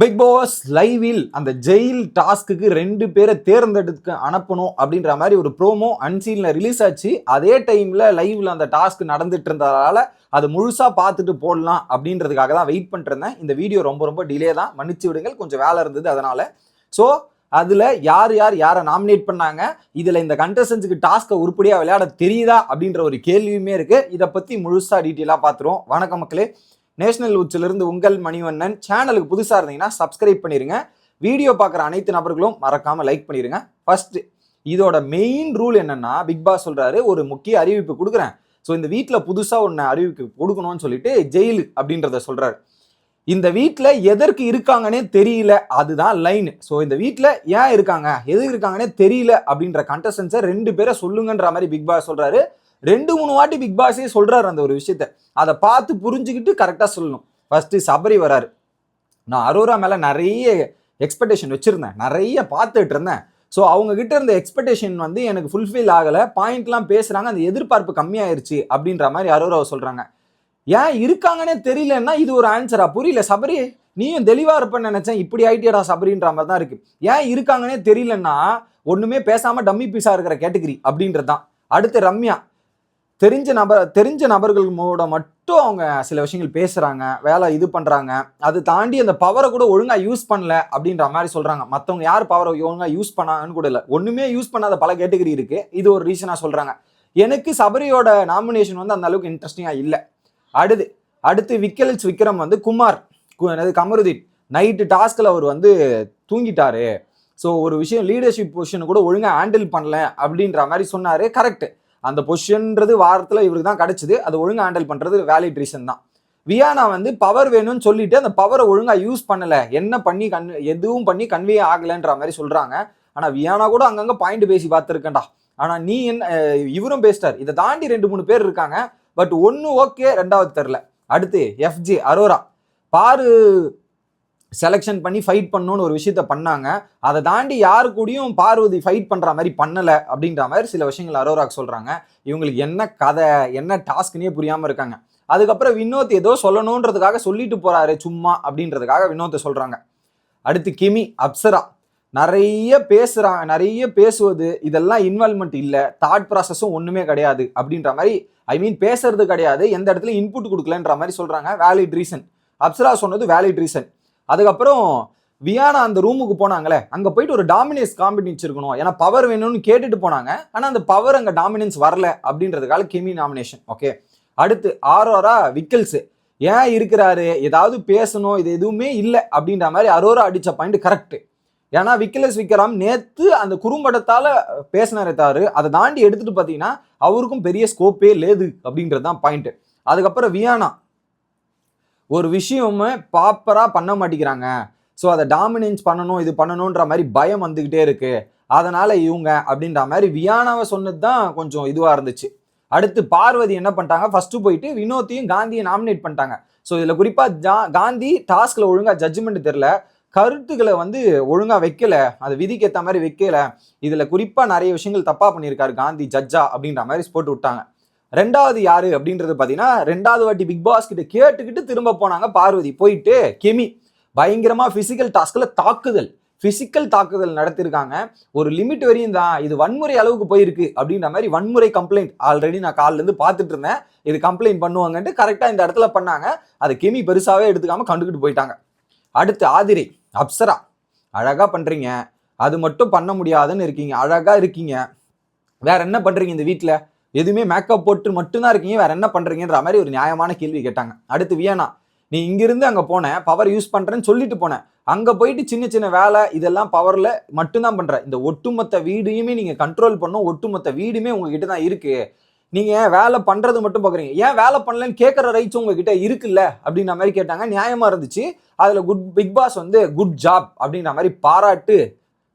Big pass லைவில் அந்த jail டாஸ்க்குக்கு ரெண்டு பேரை தேர்ந்தெடுத்து அனுப்பணும் அப்படின்ற மாதிரி ஒரு ப்ரோமோ அன்சீன்ல ரிலீஸ் ஆச்சு. அதே டைம்ல லைவ்ல அந்த டாஸ்க் நடந்துட்டு இருந்ததால அது முழுசா பார்த்துட்டு போடலாம் அப்படின்றதுக்காக தான் வெயிட் பண்ணிருந்தேன் இந்த வீடியோ ரொம்ப ரொம்ப டிலே தான். மன்னிச்சு விடுங்கள். கொஞ்சம் வேலை இருந்தது அதனால. ஸோ அதில் யார் யார் யாரை நாமினேட் பண்ணாங்க? இதில் இந்த கண்டஸ்டன்ஸுக்கு டாஸ்க்கை உருப்படியாக விளையாட தெரியுதா அப்படின்ற ஒரு கேள்வியுமே இருக்குது இதை பற்றி முழுசாக டீட்டெயிலாக பார்த்துருவோம். வணக்கம் மக்களே. நேஷனல் உச்சிலிருந்து உங்கள் மணிவண்ணன் சேனலுக்கு புதுசாக இருந்தீங்கன்னா சப்ஸ்கிரைப் பண்ணிருங்க. வீடியோ பார்க்குற அனைத்து நபர்களும் மறக்காமல் லைக் பண்ணிடுங்க ஃபர்ஸ்ட் இதோட மெயின் ரூல் என்னன்னா பிக் பாஸ் சொல்கிறாரு ஒரு முக்கிய அறிவிப்பு கொடுக்குறேன். ஸோ இந்த வீட்டில் புதுசாக ஒன்று அறிவிப்பு கொடுக்கணும்னு சொல்லிட்டு ஜெயில் அப்படின்றத சொல்கிறாரு இந்த வீட்டில் எதற்கு இருக்காங்கன்னே தெரியல அதுதான் லைன் ஸோ இந்த வீட்டில் ஏன் இருக்காங்க எதுக்கு இருக்காங்கன்னே தெரியல அப்படின்ற கண்டஸ்டன்ஸை ரெண்டு பேரை சொல்லுங்கன்ற மாதிரி பிக் பாஸ் சொல்கிறாரு ரெண்டு மூணு வாட்டி பிக் பாஸே சொல்கிறாரு அந்த ஒரு விஷயத்த. அதை பார்த்து புரிஞ்சுக்கிட்டு கரெக்டாக சொல்லணும். ஃபஸ்ட்டு சபரி வராரு. நான் அரோரா மேலே நிறைய எக்ஸ்பெக்டேஷன் வச்சுருந்தேன். நிறைய பார்த்துட்டு இருந்தேன். ஸோ அவங்கக்கிட்ட இருந்த எக்ஸ்பெக்டேஷன் வந்து எனக்கு ஃபுல்ஃபில் ஆகலை. பாயிண்ட்லாம் பேசுகிறாங்க அந்த எதிர்பார்ப்பு கம்மியாயிருச்சு அப்படின்ற மாதிரி அரோராவை சொல்கிறாங்க ஏன் இருக்காங்கன்னே தெரியலன்னா இது ஒரு ஆன்சரா புரியல சபரி. நீயும் தெளிவாக இருப்பேன்னு நினச்சேன். இப்படி ஐடியாடா சபரின்ற மாதிரி தான் இருக்குது ஏன் இருக்காங்கன்னே தெரியலன்னா ஒன்றுமே பேசாமல் டம்மி பீஸாக இருக்கிற கேட்டகரி அப்படின்றது தான். அடுத்து ரம்யா. தெரிஞ்ச நபர் தெரிஞ்ச நபர்களோட மட்டும் அவங்க சில விஷயங்கள் பேசுகிறாங்க வேலை இது பண்ணுறாங்க அது தாண்டி அந்த பவரை கூட ஒழுங்காக யூஸ் பண்ணல அப்படின்ற மாதிரி சொல்கிறாங்க மற்றவங்க யார் பவரை ஒழுங்காக யூஸ் பண்ணாங்கன்னு கூட இல்லை. ஒன்றுமே யூஸ் பண்ணாத பல கேட்டகரி இருக்கு. இது ஒரு ரீசனாக சொல்கிறாங்க எனக்கு சபரியோட நாமினேஷன் வந்து அந்த அளவுக்கு இன்ட்ரெஸ்டிங்காக இல்லை. அடுத்து அடுத்து விக்கல்ஸ் விக்ரம் வந்து குமார் கு- கமருதீன். நைட்டு டாஸ்கில் அவர் வந்து தூங்கிட்டாரு. ஸோ ஒரு விஷயம் லீடர்ஷிப் பொசிஷன் கூட ஒழுங்காக ஹேண்டில் பண்ணல அப்படின்ற மாதிரி சொன்னார். கரெக்ட் அந்த பொசிஷன்ன்றது வாரத்தில் இவருக்கு தான் கிடச்சிது. அது ஒழுங்காக ஹேண்டில் பண்ணுறது வேலிட் ரீசன் தான். வியானா வந்து பவர் வேணும்னு சொல்லிட்டு அந்த பவரை ஒழுங்காக யூஸ் பண்ணலை. என்ன பண்ணி கன் எதுவும் பண்ணி கன்வே ஆகலைன்ற மாதிரி சொல்கிறாங்க ஆனால் வியானா கூட அங்கங்கே பாயிண்ட் பேசி பார்த்துருக்கேன்டா. ஆனால் நீ என்ன இவரும் பேசிட்டார். இதை தாண்டி ரெண்டு மூணு பேர் இருக்காங்க. பட் ஒன்று ஓகே ரெண்டாவது தெரில அடுத்து எஃப்ஜி அரோரா. பாரு செலெக்ஷன் பண்ணி ஃபைட் பண்ணணும்னு ஒரு விஷயத்த பண்ணாங்க. அதை தாண்டி யாரு கூடயும் பார்வதி ஃபைட் பண்ணுற மாதிரி பண்ணலை அப்படின்ற மாதிரி சில விஷயங்கள் அரோராக் சொல்கிறாங்க இவங்களுக்கு என்ன கதை என்ன டாஸ்க்னே புரியாமல் இருக்காங்க. அதுக்கப்புறம் வினோத் ஏதோ சொல்லணுன்றதுக்காக சொல்லிட்டு போகிறாரு சும்மா அப்படின்றதுக்காக வினோத்தை சொல்கிறாங்க அடுத்து கிமி அப்சரா. நிறைய பேசுகிறாங்க நிறைய பேசுவது இதெல்லாம் இன்வால்மெண்ட் இல்லை. தாட் ப்ராசஸும் ஒன்றுமே கிடையாது அப்படின்ற மாதிரி ஐ மீன் பேசுறது கிடையாது. எந்த இடத்துல இன்புட் கொடுக்கலன்ற மாதிரி சொல்கிறாங்க வேலிட் ரீசன் அப்சரா சொன்னது வேலிட் ரீசன் அதுக்கப்புறம் வியானா அந்த ரூமுக்கு போனாங்களே அங்க போயிட்டு ஒரு டாமினன்ஸ் காம்பினேஸ் இருக்கணும் ஏன்னா பவர் வேணும்னு கேட்டுட்டு போனாங்க. ஆனா அந்த பவர் அங்க டாமினன்ஸ் வரல அப்படின்றதுக்காக கெமி நாமினேஷன் ஓகே அடுத்து ஆரோரா விக்கல்ஸ் ஏன் இருக்கிறாரு? ஏதாவது பேசணும். இது எதுவுமே இல்லை அப்படின்ற மாதிரி அரோரா அடிச்ச பாயிண்ட் கரெக்ட் ஏன்னா விக்கலஸ் விக்ரம் நேத்து அந்த குறும்படத்தால பேசினாரே தவிர அதை தாண்டி எடுத்துட்டு பார்த்தீங்கன்னா அவருக்கும் பெரிய ஸ்கோப்பே லேது அப்படின்றது தான் பாயிண்ட் அதுக்கப்புறம் வியானா. ஒரு விஷயமே ப்ராப்பராக பண்ண மாட்டேங்கிறாங்க. ஸோ அதை டாமினன்ஸ் பண்ணணும் இது பண்ணணுன்ற மாதிரி பயம் வந்துக்கிட்டே இருக்குது அதனால் இவங்க அப்படின்ற மாதிரி வியானாவை சொன்னது தான் கொஞ்சம் இதுவாக இருந்துச்சு. அடுத்து பார்வதி என்ன பண்ணிட்டாங்க? ஃபஸ்ட்டு போயிட்டு வினோத்தையும் காந்தியை நாமினேட் பண்ணிட்டாங்க. ஸோ இதில் குறிப்பாக ஜா காந்தி டாஸ்கில் ஒழுங்காக ஜட்ஜ்மெண்ட் தெரில கருத்துக்களை வந்து ஒழுங்காக வைக்கல. அது விதிக்கு ஏற்ற மாதிரி வைக்கல. இதில் குறிப்பாக நிறைய விஷயங்கள் தப்பாக பண்ணியிருக்காரு காந்தி ஜட்ஜா அப்படின்ற மாதிரி போட்டு விட்டாங்க. ரெண்டாவது யாரு அப்படின்றது பார்த்தீங்கன்னா ரெண்டாவது வாட்டி பிக் பாஸ் கிட்ட கேட்டுக்கிட்டு திரும்ப போனாங்க பார்வதி. போயிட்டு கெமி பயங்கரமா பிசிக்கல் டாஸ்க்ல தாக்குதல் பிசிக்கல் தாக்குதல் நடத்திருக்காங்க. ஒரு லிமிட் வரையும் தான் இது வன்முறை அளவுக்கு போயிருக்கு அப்படின்ற மாதிரி வன்முறை கம்ப்ளைண்ட் ஆல்ரெடி நான் கால்ல இருந்து பார்த்துட்டு இருந்தேன். இது கம்ப்ளைண்ட் பண்ணுவாங்கன்ட்டு கரெக்டாக இந்த இடத்துல பண்ணாங்க. அதை கெமி பெருசாவே எடுத்துக்காம கண்டுக்கிட்டு போயிட்டாங்க. அடுத்து ஆதிரை அப்சரா. அழகா பண்றீங்க. அது மட்டும் பண்ண முடியாதுன்னு இருக்கீங்க. அழகா இருக்கீங்க. வேற என்ன பண்றீங்க இந்த வீட்டில் எதுவுமே மேக்கப் போட்டு மட்டும்தான் இருக்கீங்க வேற என்ன பண்றீங்கன்ற மாதிரி ஒரு நியாயமான கேள்வி கேட்டாங்க. அடுத்து வியனா நீ இங்கிருந்து அங்கே போனேன் பவர் யூஸ் பண்ணுறேன்னு சொல்லிட்டு போனேன் அங்கே போயிட்டு சின்ன சின்ன வேலை இதெல்லாம் பவரில் மட்டும்தான் பண்ணுறேன் இந்த ஒட்டுமொத்த வீடையுமே நீங்கள் கண்ட்ரோல் பண்ணும் ஒட்டுமொத்த வீடுமே உங்ககிட்ட தான் இருக்குது நீங்கள் ஏன் வேலை பண்ணுறது மட்டும் பார்க்குறீங்க ஏன் வேலை பண்ணலன்னு கேட்கற ரைட்ஸ் உங்ககிட்ட இருக்குல்ல? அப்படின்ற மாதிரி கேட்டாங்க. நியாயமாக இருந்துச்சு. அதில் குட் பிக் பாஸ் வந்து குட் ஜாப் அப்படின்ற மாதிரி பாராட்டு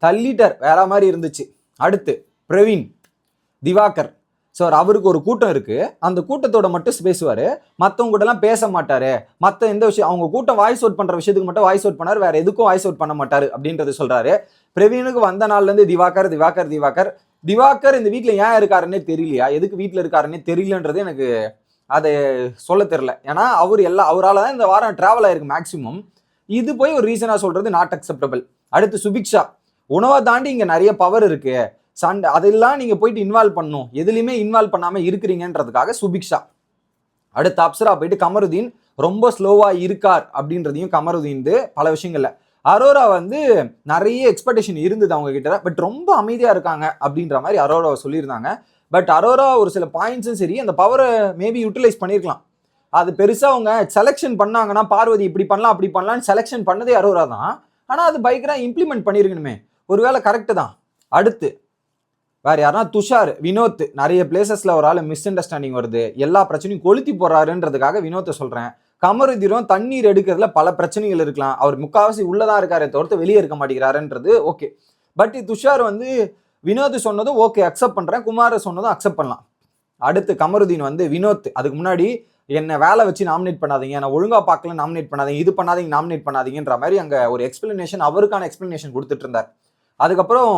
தள்ளிட்டர். வேற மாதிரி இருந்துச்சு. அடுத்து பிரவீன் திவாகர். ஸோ அவருக்கு ஒரு கூட்டம் இருக்குது அந்த கூட்டத்தோட மட்டும் பேசுவார். மற்றவங்க கூடலாம் பேச மாட்டார் மற்ற எந்த விஷயம் அவங்க கூட்டம் வாய்ஸ் அவுட் பண்ணுற விஷயத்துக்கு மட்டும் வாய்ஸ் அவுட் பண்ணார். வேறு எதுக்கும் வாய்ஸ் அவுட் பண்ண மாட்டார் அப்படின்றது சொல்கிறாரு பிரவீனுக்கு வந்த நாள்லேருந்து திவாகர் திவாகர் திவாகர். திவாகர் இந்த வீட்டில் ஏன் இருக்காருன்னே தெரியலையா? எதுக்கு வீட்டில் இருக்காருன்னே தெரியலன்றது எனக்கு அதை சொல்ல தெரில ஏன்னா அவர் எல்லா அவரால் தான் இந்த வாரம் ட்ராவல் ஆயிருக்கு மேக்ஸிமம் இது போய் ஒரு ரீசனாக சொல்கிறது நாட் அக்செப்டபிள் அடுத்து சுபிக்ஷா. உணவை தாண்டி இங்கே நிறைய பவர் இருக்குது சண்டை அதெல்லாம் நீங்கள் போயிட்டு இன்வால்வ் பண்ணணும். எதுலையுமே இன்வால்வ் பண்ணாமல் இருக்கிறீங்கன்றதுக்காக சுபிக்ஷா. அடுத்து அப்சரா போயிட்டு கமருதீன் ரொம்ப ஸ்லோவாக இருக்கார் அப்படின்றதையும் கமருதீன் பல விஷயங்களில். அரோரா வந்து நிறைய எக்ஸ்பெக்டேஷன் இருந்தது அவங்க கிட்ட பட் ரொம்ப அமைதியாக இருக்காங்க அப்படின்ற மாதிரி அரோராவை சொல்லியிருந்தாங்க. பட் அரோரா ஒரு சில பாயிண்ட்ஸும் சரி அந்த பவரை மேபி யூட்டிலைஸ் பண்ணியிருக்கலாம் அது பெருசாக அவங்க செலெக்ஷன் பண்ணாங்கன்னா பார்வதி இப்படி பண்ணலாம் அப்படி பண்ணலாம்னு செலெக்ஷன் பண்ணதே அரோரா தான். ஆனால் அது பைக்கராக இம்ப்ளிமெண்ட் பண்ணியிருக்கணுமே ஒருவேளை கரெக்டு தான். அடுத்து வேறு யாருன்னா துஷார் வினோத் நிறைய பிளேசஸில் ஒரு ஆள் மிஸ் அண்டர்ஸ்டாண்டிங் வருது. எல்லா பிரச்சனையும் கொளுத்தி போகிறாருன்றதுக்காக வினோத்தை சொல்கிறேன் கமருதிரம் தண்ணீர் எடுக்கிறதுல பல பிரச்சனைகள் இருக்கலாம். அவர் முக்காவாசி உள்ளதாக இருக்காரே தவிர்த்து வெளியே இருக்க மாட்டேங்கிறாருன்றது ஓகே பட் துஷார் வந்து வினோத் சொன்னதும் ஓகே அக்செப்ட் பண்ணுறேன் குமார் சொன்னதும் அக்செப்ட் பண்ணலாம். அடுத்து கமருதீன் வந்து வினோத் அதுக்கு முன்னாடி என்னை வேலை வச்சு நாமினேட் பண்ணாதீங்க. நான் ஒழுங்காக பார்க்கல நாமினேட் பண்ணாதீங்க. இது பண்ணாதீங்க நாமினேட் பண்ணாதீங்கன்ற மாதிரி அங்கே ஒரு எக்ஸ்பிளனேஷன் அவருக்கான எக்ஸ்பிளனேஷன் கொடுத்துட்டு இருந்தார். அதுக்கப்புறம்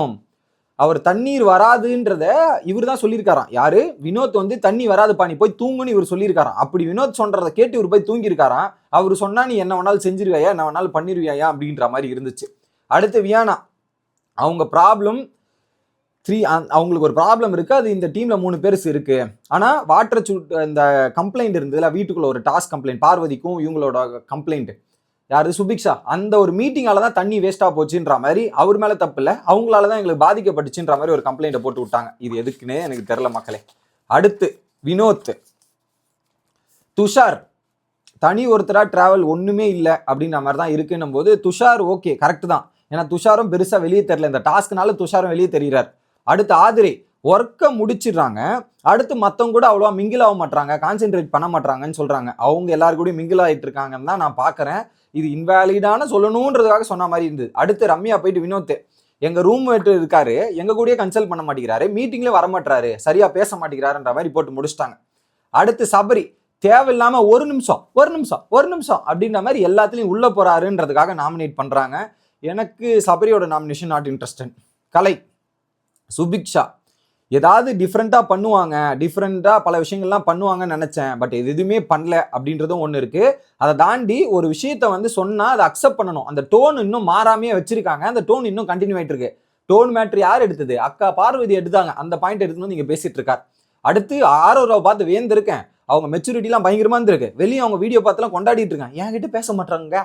அவர் தண்ணீர் வராதுன்றத இவர் தான் சொல்லியிருக்காராம். யாரு? வினோத் வந்து தண்ணி வராதுப்பா நீ போய் தூங்குன்னு இவர் சொல்லியிருக்காராம். அப்படி வினோத் சொல்றதை கேட்டு இவர் போய் தூங்கியிருக்காராம். அவர் சொன்னா நீ என்ன வேணாலும் செஞ்சிருவியா என்ன வேணாலும் பண்ணிருவியா அப்படின்ற மாதிரி இருந்துச்சு. அடுத்து வியானா. அவங்க ப்ராப்ளம் த்ரீ அவங்களுக்கு ஒரு ப்ராப்ளம் இருக்கு. அது இந்த டீம்ல மூணு பேர் இருக்கு. ஆனா வாட்டர் சூட் இந்த கம்ப்ளைண்ட் இருந்ததுல வீட்டுக்குள்ள ஒரு டாஸ்க் கம்ப்ளைண்ட் பார்வதிக்கும் இவங்களோட கம்ப்ளைண்ட் யாரு சுபிக்ஷா? அந்த ஒரு மீட்டிங்கால தான் தண்ணி வேஸ்டா போச்சுன்ற மாதிரி அவர் மேல தப்பு இல்லை. அவங்களால தான் எங்களுக்கு பாதிக்கப்பட்டுச்சுன்ற மாதிரி ஒரு கம்ப்ளைண்ட்டை போட்டு விட்டாங்க. இது எதுக்குன்னே எனக்கு தெரியல மக்களே. அடுத்து வினோத். துஷார். தனி ஒருத்தராக டிராவல் ஒன்றுமே இல்லை அப்படின்ற மாதிரி தான் இருக்குன்னும் போது துஷார் ஓகே கரெக்ட் தான். ஏன்னா துஷாரும் பெருசாக வெளியே தெரில இந்த டாஸ்க்னால துஷாரும் வெளியே தெரிகிறார் அடுத்து ஆதிரை. ஒர்க்கை முடிச்சிடுறாங்க. அடுத்து மற்றவங்க கூட அவ்வளோவா மிங்கிள் ஆக மாட்டாங்க கான்சென்ட்ரேட் பண்ண மாட்டாங்கன்னு சொல்கிறாங்க அவங்க எல்லாரு கூடயும் மிங்கிள் ஆகிட்டு இருக்காங்கன்னு தான் நான் பார்க்குறேன் இது இன்வேலிடான சொல்லணுன்றதுக்காக சொன்ன மாதிரி இருந்தது. அடுத்து ரம்யா போயிட்டு வினோத் எங்கள் ரூம் இருக்காரு எங்கள் கூடயே கன்சல்ட் பண்ண மாட்டேங்கிறாரு மீட்டிங்லேயே வர சரியாக பேச மாட்டேங்கிறாருன்ற மாதிரி போட்டு முடிச்சிட்டாங்க. அடுத்து சபரி தேவையில்லாமல் ஒரு நிமிஷம் ஒரு நிமிஷம் ஒரு நிமிஷம் அப்படின்ற மாதிரி எல்லாத்துலேயும் உள்ளே போகிறாருன்றதுக்காக நாமினேட் பண்ணுறாங்க எனக்கு சபரியோட nomination not interesting Kalai Subiksha ஏதாவது டிஃப்ரெண்ட்டாக பண்ணுவாங்க. டிஃப்ரெண்ட்டாக பல விஷயங்கள்லாம் பண்ணுவாங்கன்னு நினச்சேன். பட் இது எதுவுமே பண்ணல அப்படின்றதும் ஒன்று இருக்குது அதை தாண்டி ஒரு விஷயத்த வந்து சொன்னால் அதை அக்செப்ட் பண்ணணும். அந்த டோன் இன்னும் மாறாமையே வச்சுருக்காங்க. அந்த டோன் இன்னும் கண்டினியூ ஆகிட்டு இருக்கு. டோன் மேட்ரு யார் எடுத்தது? அக்கா பார்வதி எடுத்தாங்க. அந்த பாயிண்ட் எடுத்துன்னு நீங்கள் பேசிகிட்டு இருக்கார். அடுத்து ஆரோராவை பார்த்து வேந்திருக்கேன் அவங்க மெச்சூரிட்டிலாம் பயங்கரமா இருந்திருக்கு. வெளியே அவங்க வீடியோ பார்த்துலாம் கொண்டாடிட்டு இருக்காங்க. என்கிட்ட பேச மாட்டாங்க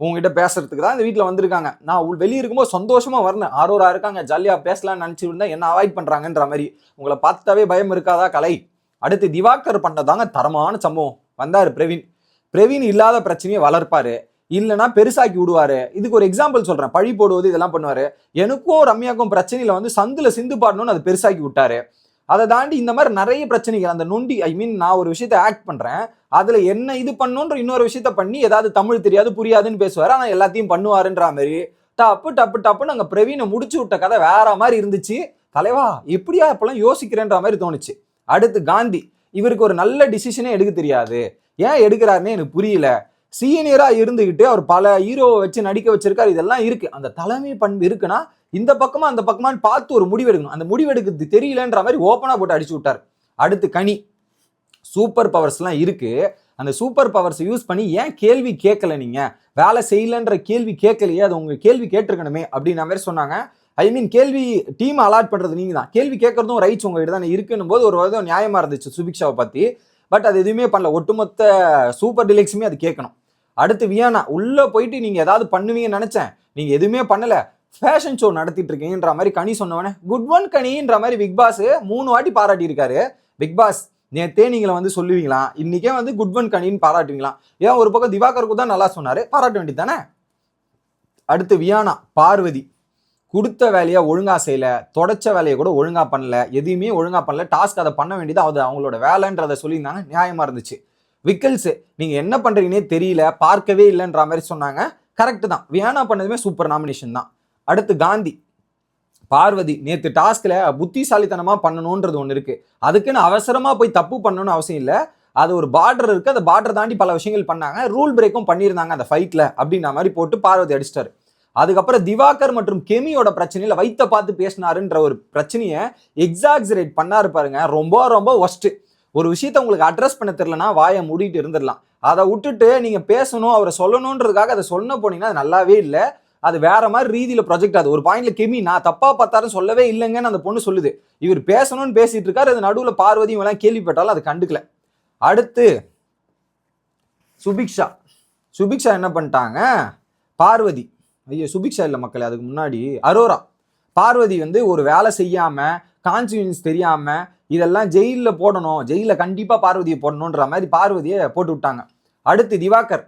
உங்ககிட்ட பேசுறதுக்கு தான் இந்த வீட்டில் வந்திருக்காங்க. நான் உள் வெளியே இருக்கும்போது சந்தோஷமா வரணும் ஆரோரா இருக்காங்க ஜாலியாக பேசலாம்னு நினச்சி இருந்தால் என்ன அவாய்ட் பண்ணுறாங்கன்ற மாதிரி. உங்களை பார்த்தாவே பயம் இருக்காதா கலை? அடுத்து திவாகர் பண்ணதாங்க தரமான சம்பவம். வந்தார் பிரவீன். பிரவீன் இல்லாத பிரச்சனையை வளர்ப்பாரு. இல்லைன்னா பெருசாக்கி விடுவாரு. இதுக்கு ஒரு எக்ஸாம்பிள் சொல்றேன். பழி போடுவது இதெல்லாம் பண்ணுவாரு. எனக்கும் ரம்யாக்கும் பிரச்சனையில வந்து சந்தில் சிந்து பாடணும்னு அது பெருசாக்கி விட்டாரு. அதை தாண்டி இந்த மாதிரி நிறைய பிரச்சனைகள் அந்த நொண்டி ஐ மீன் நான் ஒரு விஷயத்த ஆக்ட் பண்றேன். அதுல என்ன இது பண்ணுன்ற இன்னொரு விஷயத்த பண்ணி ஏதாவது தமிழ் தெரியாது புரியாதுன்னு பேசுவாரு. ஆனா எல்லாத்தையும் பண்ணுவாருன்ற மாதிரி டப்பு டப்பு டப்புன்னு அங்க பிரவீனை முடிச்சு விட்ட கதை வேற மாதிரி இருந்துச்சு. தலைவா எப்படியா இப்பெல்லாம் யோசிக்கிறேன்ற மாதிரி தோணுச்சு. அடுத்து காந்தி. இவருக்கு ஒரு நல்ல டிசிஷனே எடுக்க தெரியாது. ஏன் எடுக்கிறாருன்னு எனக்கு புரியல. சீனியரா இருந்துகிட்டு அவர் பல ஹீரோவை வச்சு நடிக்க வச்சிருக்காரு. இதெல்லாம் இருக்கு. அந்த தலைமை பண்பு இருக்குன்னா இந்த பக்கமா அந்த பக்கமான்னு பார்த்து ஒரு முடிவு எடுக்கணும் அந்த முடிவு எடுக்கிறது தெரியலன்ற மாதிரி ஓப்பனாக போட்டு அடிச்சு விட்டார். அடுத்து கனி. சூப்பர் பவர்ஸ்லாம் இருக்கு. அந்த சூப்பர் பவர்ஸை யூஸ் பண்ணி ஏன் கேள்வி கேட்கல நீங்க? வேலை செய்யலன்ற கேள்வி கேட்கலையே அது உங்க கேள்வி கேட்டிருக்கணுமே அப்படின்ன மாதிரி சொன்னாங்க. ஐ மீன் கேள்வி டீம் அலாட் பண்றது நீங்க தான் கேள்வி கேட்கறதும் ரைட்ஸ் உங்ககிட்ட தானே இருக்குன்னும் போது ஒரு விதம் நியாயமா இருந்துச்சு சுபிக்ஷாவை பத்தி. பட் அது எதுவுமே பண்ணல. ஒட்டுமொத்த சூப்பர் டிலெக்ஸுமே அது கேட்கணும். அடுத்து வியானா உள்ளே போயிட்டு நீங்கள் ஏதாவது பண்ணுவீங்கன்னு நினச்சேன். நீங்கள் எதுவுமே பண்ணலை. ஃபேஷன் ஷோ நடத்திட்டு இருக்கேன்ற மாதிரி கனி சொன்னவனே குட் ஒன் கனின்ற மாதிரி பிக் பாஸ் மூணு வாட்டி பாராட்டி இருக்காரு பிக் பாஸ் நேத்தே நீங்களை வந்து சொல்லுவீங்களா? இன்னைக்கே வந்து குட் ஒன் கனின்னு பாராட்டுவீங்களா? ஏன் ஒரு பக்கம் திவாகருக்கு தான் நல்லா சொன்னாரு பாராட்ட வேண்டியது தானே அடுத்து வியானா பார்வதி. கொடுத்த வேலையை ஒழுங்காக செய்யல தொடச்ச வேலையை கூட ஒழுங்காக பண்ணல எதையுமே ஒழுங்காக பண்ணல டாஸ்க் அதை பண்ண வேண்டியது அது அவங்களோட வேலைன்றதை சொல்லியிருந்தாங்க நியாயமாக இருந்துச்சு. விக்கல்ஸ் நீங்கள் என்ன பண்ணுறீங்கன்னே தெரியல பார்க்கவே இல்லைன்ற மாதிரி சொன்னாங்க. கரெக்டு தான். வியானா பண்ணதுமே சூப்பர் நாமினேஷன் தான். அடுத்து காந்தி. பார்வதி நேற்று டாஸ்கில் புத்திசாலித்தனமாக பண்ணணுன்றது ஒன்று இருக்குது அதுக்குன்னு அவசரமாக போய் தப்பு பண்ணணும்னு அவசியம் இல்லை. அது ஒரு பார்டர் இருக்குது அந்த பார்டர் தாண்டி பல விஷயங்கள் பண்ணாங்க. ரூல் பிரேக்கும் பண்ணியிருந்தாங்க அந்த ஃபைட்டில் அப்படின்ற மாதிரி போட்டு பார்வதி அடிச்சிட்டாரு. அதுக்கப்புறம் திவாகர் மற்றும் கெமியோட பிரச்சனையில் வைத்த பார்த்து பேசினாருன்ற ஒரு பிரச்சனையை எக்ஸாக்சரேட் பண்ணாரு பாருங்க. ரொம்ப ரொம்ப ஒஸ்ட்டு ஒரு விஷயத்த உங்களுக்கு அட்ரஸ் பண்ண தெரிலனா வாயை மூடிட்டு இருந்துடலாம். அதை விட்டுட்டு நீங்கள் பேசணும் அவரை சொல்லணுன்றதுக்காக அதை சொன்ன போனீங்கன்னா அது நல்லாவே இல்லை. அது வேற மாதிரி ரீதியில ப்ரொஜெக்ட் ஆகுது. ஒரு பாயிண்ட்ல கெமி நான் தப்பா பார்த்தாருன்னு சொல்லவே இல்லைங்கன்னு அந்த பொண்ணு சொல்லுது. இவர் பேசணும்னு பேசிட்டு இருக்காரு. அது நடுவில் பார்வதி இவெல்லாம் கேள்விப்பட்டாலும் அது கண்டுக்கல. அடுத்து சுபிக்ஷா. சுபிக்ஷா என்ன பண்ணிட்டாங்க? பார்வதி. ஐயோ சுபிக்ஷா இல்லை மக்களே அதுக்கு முன்னாடி அரோரா. பார்வதி வந்து ஒரு வேலை செய்யாம கான்சிக்வன்ஸ் தெரியாம இதெல்லாம் ஜெயிலில் போடணும். ஜெயிலில் கண்டிப்பாக பார்வதியை போடணுன்ற மாதிரி பார்வதியை போட்டு விட்டாங்க. அடுத்து திவாகர்.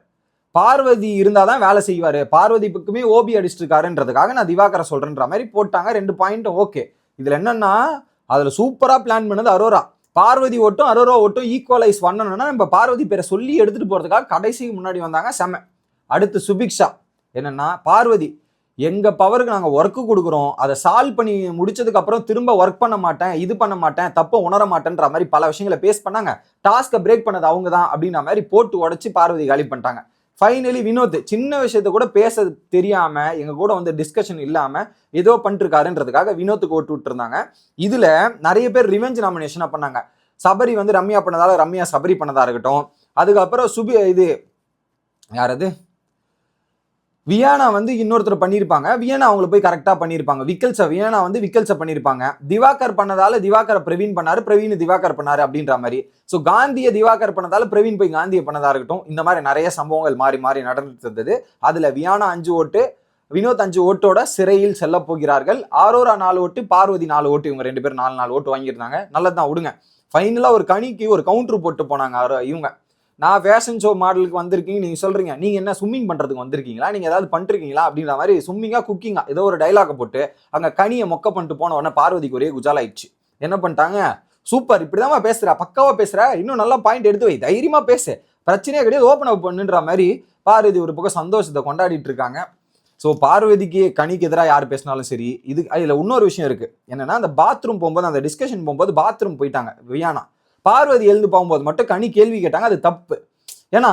பார்வதி இருந்தால் தான் வேலை செய்வார். பார்வதி பக்கமே ஓபி அடிச்சிட்டு இருக்காருன்றதுக்காக நான் திவாகரை சொல்கிறேன்ற மாதிரி போட்டாங்க. ரெண்டு பாயிண்ட் ஓகே இதில் என்னென்னா அதில் சூப்பராக பிளான் பண்ணது அரோரா. பார்வதி ஓட்டும் அரோரா ஓட்டும் ஈக்குவலைஸ் பண்ணணும்னா நம்ம பார்வதி பேரை சொல்லி எடுத்துகிட்டு போகிறதுக்காக கடைசிக்கு முன்னாடி வந்தாங்க செம்ம அடுத்து சுபிக்ஷா. என்னென்னா பார்வதி எங்கள் பவருக்கு நாங்கள் ஒர்க்கு கொடுக்குறோம். அதை சால்வ் பண்ணி முடிச்சதுக்கப்புறம் திரும்ப ஒர்க் பண்ண மாட்டேன் இது பண்ண மாட்டேன் தப்பை உணர மாட்டேன்ற மாதிரி பல விஷயங்களை பேஸ் பண்ணாங்க. டாஸ்க்கை பிரேக் பண்ணது அவங்க தான் அப்படின்ற மாதிரி போட்டு உடச்சி பார்வதி காலி பண்ணிட்டாங்க. ஃபைனலி வினோத் சின்ன விஷயத்த கூட பேச தெரியாம எங்க கூட வந்து டிஸ்கஷன் இல்லாம ஏதோ பண்ணிருக்காருன்றதுக்காக வினோத்துக்கு ஓட்டு விட்டுருந்தாங்க. இதுல நிறைய பேர் ரிவெஞ்ச் நாமினேஷனா பண்ணாங்க. சபரி வந்து ரம்யா பண்ணதால ரம்யா சபரி பண்ணதா இருக்கட்டும். அதுக்கப்புறம் சுபி இது யாரது வியானா வந்து இன்னொருத்தர் பண்ணியிருப்பாங்க. வியானா அவங்கள போய் கரெக்டாக பண்ணியிருப்பாங்க. விக்கல்ஸை வியனா வந்து விக்கல்ஸை பண்ணியிருப்பாங்க. திவாகர் பண்ணதால திவாகரை பிரவீன் பண்ணாரு பிரவீன் திவாகர் பண்ணாரு அப்படின்ற மாதிரி. ஸோ காந்தியை திவாகர் பண்ணதால பிரவீன் போய் காந்தியை பண்ணதாக இருக்கட்டும். இந்த மாதிரி நிறைய சம்பவங்கள் மாறி மாறி நடந்துட்டு இருந்தது. அதில் வியானா அஞ்சு ஓட்டு வினோத் அஞ்சு ஓட்டோட சிறையில் செல்ல போகிறார்கள். ஆரோரா நாலு ஓட்டு பார்வதி நாலு ஓட்டு இவங்க ரெண்டு பேரும் நாலு நாலு ஓட்டு வாங்கியிருந்தாங்க. நல்லதுதான் விடுங்க. ஃபைனலாக ஒரு கணிக்கு ஒரு கவுண்டர் போட்டு போனாங்க இவங்க. நான் ஃபேஷன் ஷோ மாடலுக்கு வந்திருக்கீங்க நீங்கள் சொல்கிறீங்க நீங்கள் என்ன ஸ்விம்மிங் பண்ணுறதுக்கு வந்திருக்கீங்களா? நீங்கள் ஏதாவது பண்ணிருக்கீங்களா அப்படின்ற மாதிரி ஸ்விம்மிங்காக குக்கிங்காக ஏதோ ஒரு டைலாக போட்டு அங்கே கனியை மொக்க பண்ணிட்டு போன உடனே பார்வதிக்கு ஒரே குஜால் ஆயிடுச்சு என்ன பண்ணிட்டாங்க? சூப்பர் இப்படிதாம்மா பேசுகிற பக்காவாக பேசுகிற இன்னும் நல்லா பாயிண்ட் எடுத்து வை தைரியமாக பேசு பிரச்சனையே கிடையாது ஓப்பன் அப் பண்ணுன்ற மாதிரி பார்வதி ஒரு பக்கம் சந்தோஷத்தை கொண்டாடிட்டு இருக்காங்க. ஸோ பார்வதிக்கு கனிக்கு எதிராக யார் பேசினாலும் சரி இது அதில் இன்னொரு விஷயம் இருக்குது என்னென்னா அந்த பாத்ரூம் போகும்போது அந்த டிஸ்கஷன் போகும்போது பாத்ரூம் போயிட்டாங்க வியானா பார்வதி எழுந்து போகும்போது மட்டும் கனி கேள்வி கேட்டாங்க அது தப்பு. ஏன்னா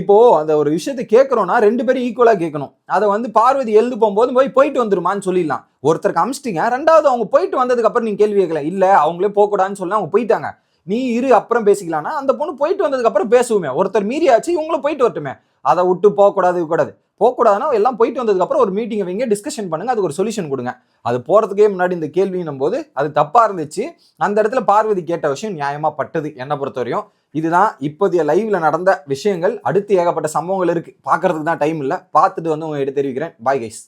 இப்போ அந்த ஒரு விஷயத்தை கேட்குறோன்னா ரெண்டு பேரும் ஈக்குவலாக கேட்கணும். அதை வந்து பார்வதி எழுந்து போகும்போது போய் போயிட்டு வந்துருமான்னு சொல்லிடலாம். ஒருத்தருக்கு அமிச்சிட்டிங்க ரெண்டாவது அவங்க போயிட்டு வந்ததுக்கு அப்புறம் நீங்க கேள்வி கேட்கல. இல்லை அவங்களே போகக்கூடாதுன்னு சொல்லி அவங்க போயிட்டாங்க. நீ இரு அப்புறம் பேசிக்கலாம்னா அந்த பொண்ணு போயிட்டு வந்ததுக்கு அப்புறம் பேசுவோமே. ஒருத்தர் மீறியாச்சு இவங்களும் போயிட்டு வரட்டுமே. அதை விட்டு போகக்கூடாது கூடாது போகக்கூடாதுன்னா எல்லாம் போயிட்டு வந்ததுக்கப்புறம் ஒரு மீட்டிங் வைங்க டிஸ்கஷன் பண்ணுங்க அதுக்கு ஒரு சொல்யூஷன் கொடுங்க. அது போகிறதுக்கே முன்னாடி இந்த கேள்வின்னும் போது அது தப்பாக இருந்துச்சு. அந்த இடத்துல பார்வதி கேட்ட விஷயம் நியாயமாக பட்டது. என்னை பொறுத்தவரையும் இதுதான் இப்போதைய லைவ்ல நடந்த விஷயங்கள். அடுத்து ஏகப்பட்ட சம்பவங்கள் இருக்கு. பார்க்கறதுக்கு தான் டைம் இல்லை. பார்த்துட்டு வந்து உங்ககிட்ட தெரிவிக்கிறேன். Bye guys